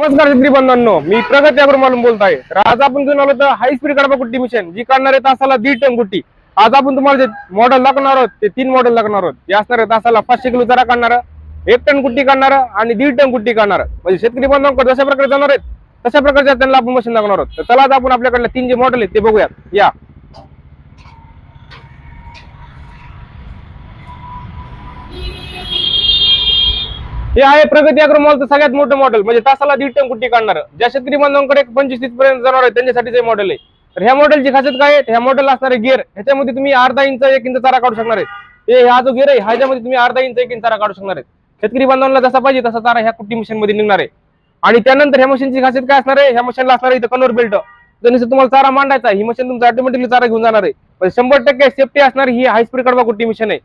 नमस्कार शेतकरी बंधूंनो मी प्रगत अग्रवालून बोलत आहे तर आज आपण घेऊन आलो तर हाय स्पीड कडबा कुट्टी मिशन जी काढणार आहे तासाला दीड टन कुट्टी. आज आपण तुम्हाला जे मॉडेल लागणार आहोत ते तीन मॉडेल लागणार आहोत. ते असणार आहे तासाला पाचशे किलो चारा काढणार एक टन कुट्टी काढणार आणि दीड टन कुट्टी काढणार म्हणजे शेतकरी बांधवांकडे जशा प्रकारे जाणार आहेत तशा प्रकारच्या त्यांना आपण मशीन लागणार आहोत. तर चला आज आपण आपल्याकडले तीन जे मॉडेल आहेत ते बघूयात. या. हे आहे प्रगती अग्रमॉलचं सगळ्यात मोठं मॉडेल म्हणजे तासाला दीड टन कुट्टी काढणार. ज्या शेतकरी बांधवांकडे पंचवीस तीस पर्यंत जाणार आहे त्यांच्यासाठी हे मॉडेल आहे. तर ह्या मॉडेलची खासियत काय आहे? ह्या मॉडेल असणारे गिअर ह्याच्यामध्ये तुम्ही अर्धा इंच एक इंच चारा काढू शकणार आहे. हे हा जो गिअर आहे ह्याच्यामध्ये तुम्ही अर्धा इंच एक इंच चारा काढू शकणार आहे. शेतकरी बांधवांना जसा पाहिजे तसा चारा ह्या कुट्टी मशीन मध्ये निघणार आहे. आणि त्यानंतर ह्या मशीनची खासियत काय असणार आहे? ह्या मशीनला असणार इथं कन्व्हर बेल्ट जसं तुम्हाला चारा मांडायचा आहे, ही मशीन तुमचा ऑटोमॅटिकली चारा घेऊन जाणार आहे. शंभर टक्के सेफ्टी असणार ही हाय स्पीड कडबा कुट्टी मशीन आहे.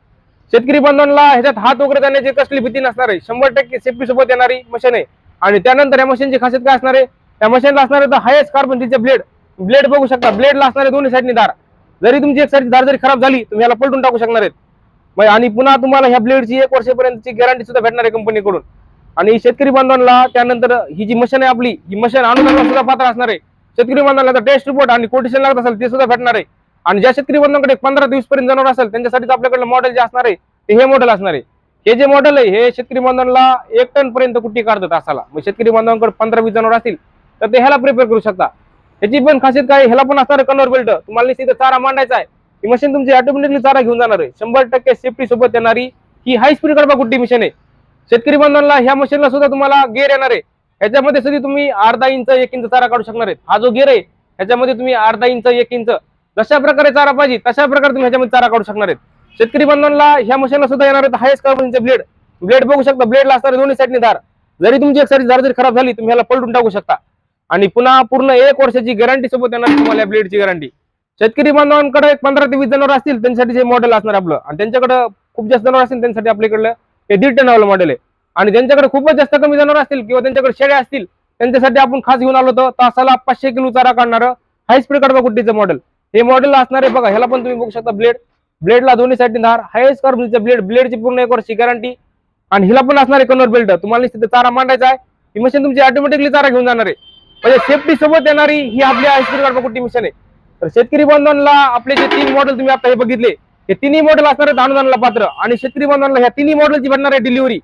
शेतकरी बांधवांना ह्याच्यात हात वगैरे जाण्याची कसली भीती नसणार आहे. शंभर टक्के सेफ्टी सोबत येणारी मशीन आहे. आणि त्यानंतर या मशीनची खासियत काय असणार आहे? त्या मशीनला असणार आहे हायस्ट तिचे ब्लेड ब्लेड बघू शकता. ब्लेडला असणारे दोन्ही साईडनी धार. जरी तुमची एक साईड दार जरी खराब झाली तुम्ही याला पलटून टाकू शकणार आहेत. आणि पुन्हा तुम्हाला ह्या ब्लेडची एक वर्षपर्यंतची गॅरंटी सुद्धा भेटणार आहे कंपनीकडून आणि शेतकरी बांधवांना त्यानंतर ही जी मशीन आहे आपली ही मशीन अनुदानाला सुद्धा पात्र असणार आहे. शेतकरी बांधवांना टेस्ट रिपोर्ट आणि कोटेशन लागत असेल ते सुद्धा भेटणार आहे. आणि ज्या शेतकरी बंधूंकडे पंधरा दिवस पर्यंत जनावर असेल त्यांच्यासाठी आपल्याकडे मॉडेल जे असणार आहे ते हे मॉडेल असणार आहे. हे जे मॉडेल आहे हे शेतकरी बंधूंना एक टन पर्यंत कुट्टी काढतात असाला मग शेतकरी बांधवांकडे पंधरा वीस जनावर असतील तर ते ह्याला प्रिपेअर करू शकता. ह्याची पण खासियत काय आहे? ह्याला पण असणार कन्व्हर बेल्ट तुम्हाला निश्चित चारा मांडायचा आहे. ही मशीन तुमची ऑटोमॅटिकली चारा घेऊन जाणार आहे. शंभर टक्के सेफ्टी सोबत येणारी ही हाय स्पीड कडबा कुट्टी मशीन आहे. शेतकरी बांधवांना ह्या मशीनला सुद्धा तुम्हाला गेअर येणार आहे. ह्याच्यामध्ये सुद्धा तुम्ही अर्धा इंच एक इंच चारा काढू शकणार आहेत. हा जो गेअर आहे ह्याच्यामध्ये तुम्ही अर्धा इंच एक इंच जशा प्रकारे चारा पाहिजे तशा प्रकारे तुम्ही ह्याच्यामध्ये चारा काढू शकणार आहेत. शेतकरी बंधनला ह्या मशीनला सुद्धा येणार आहेत. हायस्ट कार्बनचे ब्लेड ब्लेड बघू शकता ब्लेडला असणारे दोन्ही साईडने धार. जरी तुमची एक साईड धार जरी खराब झाली तुम्ही ह्याला पलटून टाकू शकता. आणि पुन्हा पूर्ण एक वर्षाची गॅरंटी सोबत येणार तुम्हाला या ब्लेडची गॅरंटी शेतकरी बांधवांकडे एक पंधरा ते वीस जनावर असतील त्यांच्यासाठी जे मॉडेल असणार आपलं. आणि त्यांच्याकडे खूप जास्त जनावर असतील त्यांच्यासाठी आपल्याकडलं हे दीड टन वालं मॉडेल आहे. आणि ज्यांच्याकडे खूपच जास्त कमी जनावर असतील किंवा त्यांच्याकडे शेळ्या असतील त्यांच्यासाठी आपण खास घेऊन आलो होतो तासाला पाचशे किलो चारा काढणारं हाय स्पीड कडबा कुट्टीचं मॉडेल हे मॉडेल असणार आहे बघा ह्याला पण तुम्ही बघू शकता ब्लेड ब्लेडला दोन्ही साईडने धार. हायस्ट कार्बनचं ब्लेड ब्लेडची पूर्ण एक वर्षी गॅरंटी आणि हिला पण असणार आहे कन्व्हर बेल्ट तुम्हाला तिथे चारा मांडायचा आहे. ही मशीन तुमची ऑटोमॅटिकली चारा घेऊन जाणार आहे. म्हणजे सेफ्टी सोबत येणारी ही आपली हाय स्पीड मिशन आहे? तर शेतकरी बांधवांना आपले जे तीन मॉडेल तुम्ही आता हे बघितले हे तिन्ही मॉडेल असणार आहेत अनुदानाला पात्र. आणि शेतकरी बांधवांना ह्या तिन्ही मॉडेलची भेटणार आहे डिलिव्हरी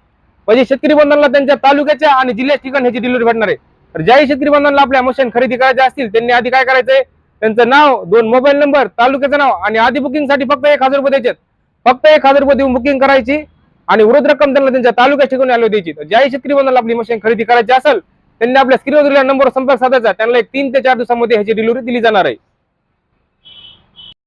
म्हणजे शेतकरी बांधवांना त्यांच्या तालुक्याच्या आणि जिल्ह्याच्या ठिकाणी ह्याची डिलिव्हरी भेटणार आहे. तर ज्याही शेतकरी बांधवांना आपल्या मशीन खरेदी करायचे असतील त्यांनी आधी काय करायचंय? त्यांचं नाव दोन मोबाईल नंबर तालुक्याचं नाव आणि आधी बुकिंगसाठी फक्त एक हजार रुपये द्यायचे फक्त एक हजार रुपये देऊन बुकिंग करायची आणि वृद्ध रक्कम त्यांना त्यांच्या तालुक्यात ठिकाणी आलो द्यायची. तर ज्याही शेतकरी बांधवांना आपली मशीन खरेदी करायची असेल त्यांनी आपल्या स्क्रीनवर दिलेल्या नंबरवर संपर्क साधायचा. त्यांना एक तीन ते चार दिवसामध्ये ह्याची डिलिव्हरी दिली जाणार आहे.